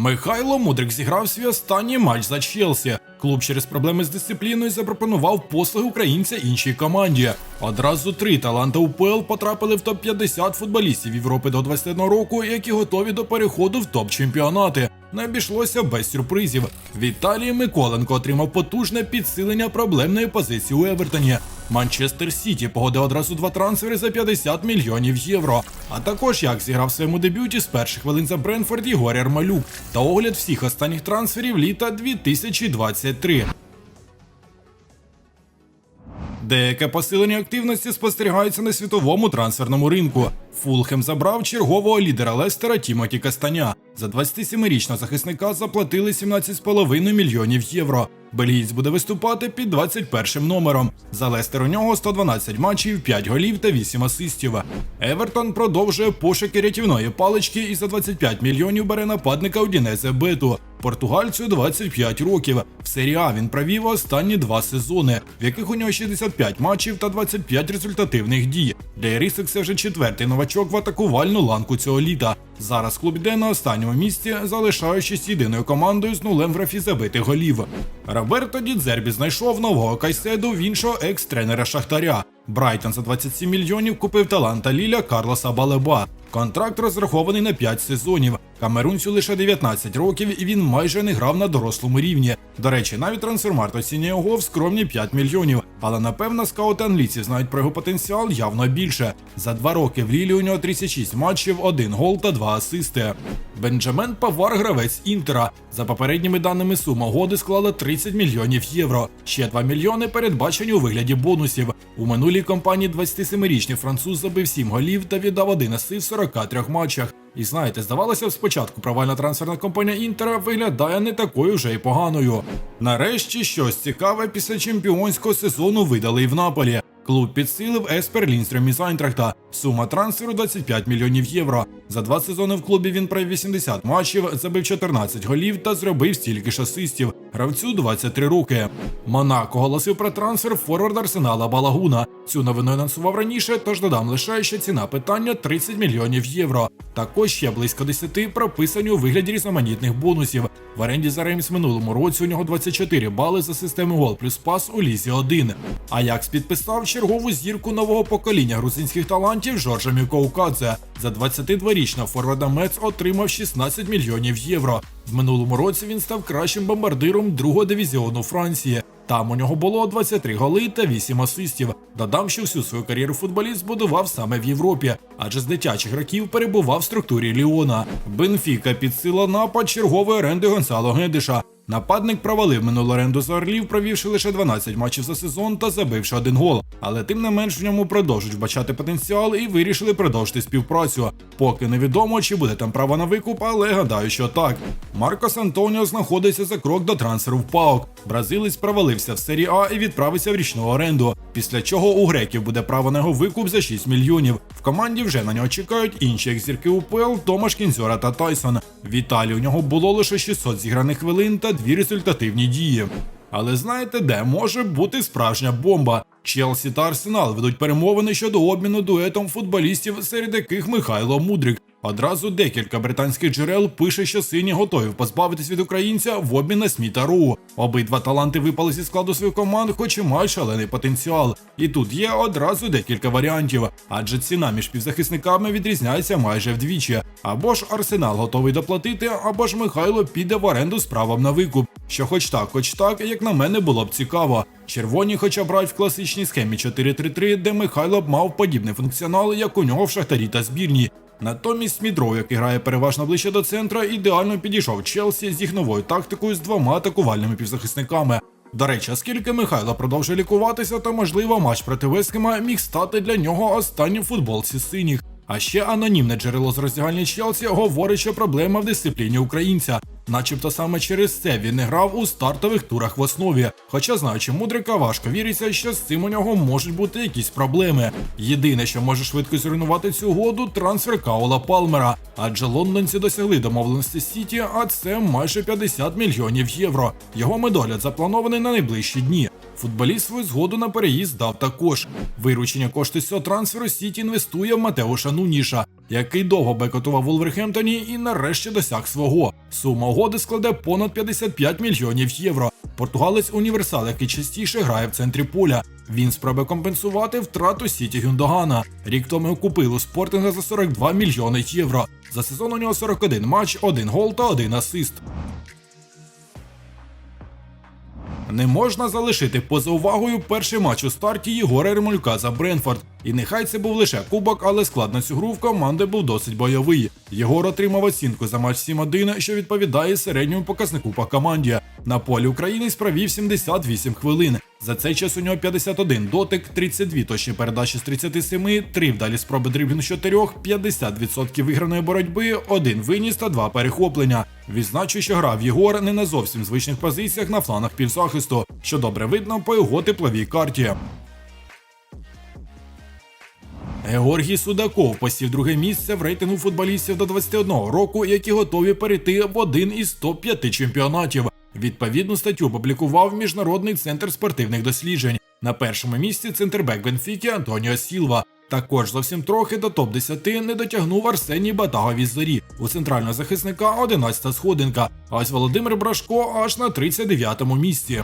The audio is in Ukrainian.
Михайло Мудрик зіграв свій останній матч за Челсі. Клуб через проблеми з дисципліною запропонував послуги українця іншій команді. Одразу три таланти УПЛ потрапили в топ-50 футболістів Європи до 21 року, які готові до переходу в топ-чемпіонати. Не обійшлося без сюрпризів. Віталій Миколенко отримав потужне підсилення проблемної позиції у Евертоні. Манчестер Сіті погодив одразу два трансфери за 50 мільйонів євро. А також як зіграв своєму дебюті з перших хвилин за Бренфорд Ігор Ярмалюк та огляд всіх останніх трансферів літа 2023. Деяке посилення активності спостерігається на світовому трансферному ринку. Фулхем забрав чергового лідера Лестера Тімоті Кастаня. За 27-річного захисника заплатили 17,5 мільйонів євро. Бельгієць буде виступати під 21 номером. За Лестер у нього 112 матчів, 5 голів та 8 асистів. Евертон продовжує пошуки рятівної палички і за 25 мільйонів бере нападника Удінезе Бету. Португальцю 25 років. В серії А він провів останні два сезони, в яких у нього 65 матчів та 25 результативних дій. Для Ірисик це вже четвертий новачок в атакувальну ланку цього літа. Зараз клуб йде на останньому місці, залишаючись єдиною командою з нулем в графі забитих голів. Роберто Дідзербі знайшов нового кайседу в іншого екс-тренера Шахтаря. Брайтон за 27 мільйонів купив таланта Ліля Карлоса Балеба. Контракт розрахований на 5 сезонів. Камерунцю лише 19 років і він майже не грав на дорослому рівні. До речі, навіть трансфермарт оцінює його в скромні 5 мільйонів. Але напевно скаути англійці знають про його потенціал явно більше. За два роки в Лілі у нього 36 матчів, один гол та два асисти. Бенджамен Павар гравець Інтера. За попередніми даними сума угоди склала 30 мільйонів євро. Ще 2 мільйони передбачені у вигляді бонусів. У минулій кампанії 27-річний француз забив 7 голів та віддав один асист в 43 матчах. І знаєте, здавалося спочатку провальна трансферна компанія Інтера виглядає не такою вже й поганою. Нарешті щось цікаве після чемпіонського сезону видали і в Наполі. Клуб підсилив Еспер Лінстрем із Айнтрахта. Сума трансферу 25 мільйонів євро. За два сезони в клубі він провів 80 матчів, забив 14 голів та зробив стільки ж асистів. Гравцю 23 роки. Монако оголосив про трансфер форвард Арсенала Балагуна. Цю новину анонсував раніше, тож додам лише, що ціна питання 30 мільйонів євро. Також ще близько 10 прописані у вигляді різноманітних бонусів. В оренді за Реймс минулому році у нього 24 бали за системою гол плюс пас у лізі 1. Аякс підписав чергову зірку нового покоління грузинських талантів Жоржа Мікоукадзе. За 22-річного форварда Мец отримав 16 мільйонів євро. В минулому році він став кращим бомбардиром другого дивізіону Франції. Там у нього було 23 голи та 8 асистів. Додам, що всю свою кар'єру футболіст збудував саме в Європі, адже з дитячих років перебував в структурі Ліона. Бенфіка підсила напад чергової оренди Гонсало Гедиша. Нападник провалив минулу оренду за Орлів, провівши лише 12 матчів за сезон та забивши один гол. Але тим не менш в ньому продовжують вбачати потенціал і вирішили продовжити співпрацю. Поки невідомо, чи буде там право на викуп, але гадаю, що так. Маркос Антоніо знаходиться за крок до трансферу в ПАОК. Бразилець провалився в серії А і відправиться в річну оренду. Після чого у греків буде право на його викуп за 6 мільйонів. В команді вже на нього чекають інші екзірки УПЛ Томаш Кінзьора та Тайсон. В Італії у нього було лише 600 зіграних хвилин та дві результативні дії. Але знаєте, де може бути справжня бомба? Челсі та Арсенал ведуть перемовини щодо обміну дуетом футболістів, серед яких Михайло Мудрик. Одразу декілька британських джерел пише, що сині готові позбавитись від українця в обмін на Сміта Роу. Обидва таланти випали зі складу своїх команд, хоч і мають шалений потенціал. І тут є одразу декілька варіантів, адже ціна між півзахисниками відрізняється майже вдвічі. Або ж Арсенал готовий доплатити, або ж Михайло піде в оренду з правом на викуп. Що хоч так, хоч так, як на мене було б цікаво. Червоні, хоча б грають в класичній схемі 4-3-3, де Михайло б мав подібний функціонал, як у нього в шахтарі та збірні. Натомість Смідроу, який грає переважно ближче до центра, ідеально підійшов Челсі з їх новою тактикою з двома атакувальними півзахисниками. До речі, оскільки Михайло продовжує лікуватися, то можливо матч проти Вескема міг стати для нього останнім футболці синіх. А ще анонімне джерело з роздягальні Челсі говорить, що проблема в дисципліні українця. Начебто саме через це він не грав у стартових турах в основі. Хоча, знаючи мудрика, важко віриться, що з цим у нього можуть бути якісь проблеми. Єдине, що може швидко зруйнувати цю угоду, трансфер Каула Палмера. Адже лондонці досягли домовленості Сіті, а це майже 50 мільйонів євро. Його медогляд запланований на найближчі дні. Футболіст свою згоду на переїзд дав також. Виручення кошту з цього трансферу Сіті інвестує в Матеуша Нуніша. Який довго бекотував в Вулверхемптоні і нарешті досяг свого. Сума угоди складе понад 55 мільйонів євро. Португалець універсал, який частіше грає в центрі поля. Він спробує компенсувати втрату Сіті Гюндогана. Рік тому купив у спортинга за 42 мільйони євро. За сезон у нього 41 матч, 1 гол та 1 асист. Не можна залишити поза увагою перший матч у старті Єгора Ремулька за Бренфорд. І нехай це був лише кубок, але склад на цю гру в команди був досить бойовий. Єгор отримав оцінку за матч 7-1, що відповідає середньому показнику по команді. На полі України провів 78 хвилин. За цей час у нього 51 дотик, 32 точні передачі з 37, 3 вдалі спроби дриблінг з 4, 50% виграної боротьби, 1 виніс та 2 перехоплення. Відзначу, що грав Єгор не на зовсім звичних позиціях на фланах півзахисту, що добре видно по його тепловій карті. Георгій Судаков посів друге місце в рейтингу футболістів до 21 року, які готові перейти в один із топ-5 чемпіонатів. Відповідну статтю опублікував Міжнародний центр спортивних досліджень. На першому місці центрбек Бенфіки Антоніо Сілва. Також зовсім трохи до топ-10 не дотягнув Арсеній Батагові зорі. У центрального захисника 11 сходинка. А ось Володимир Брашко аж на 39-му місці.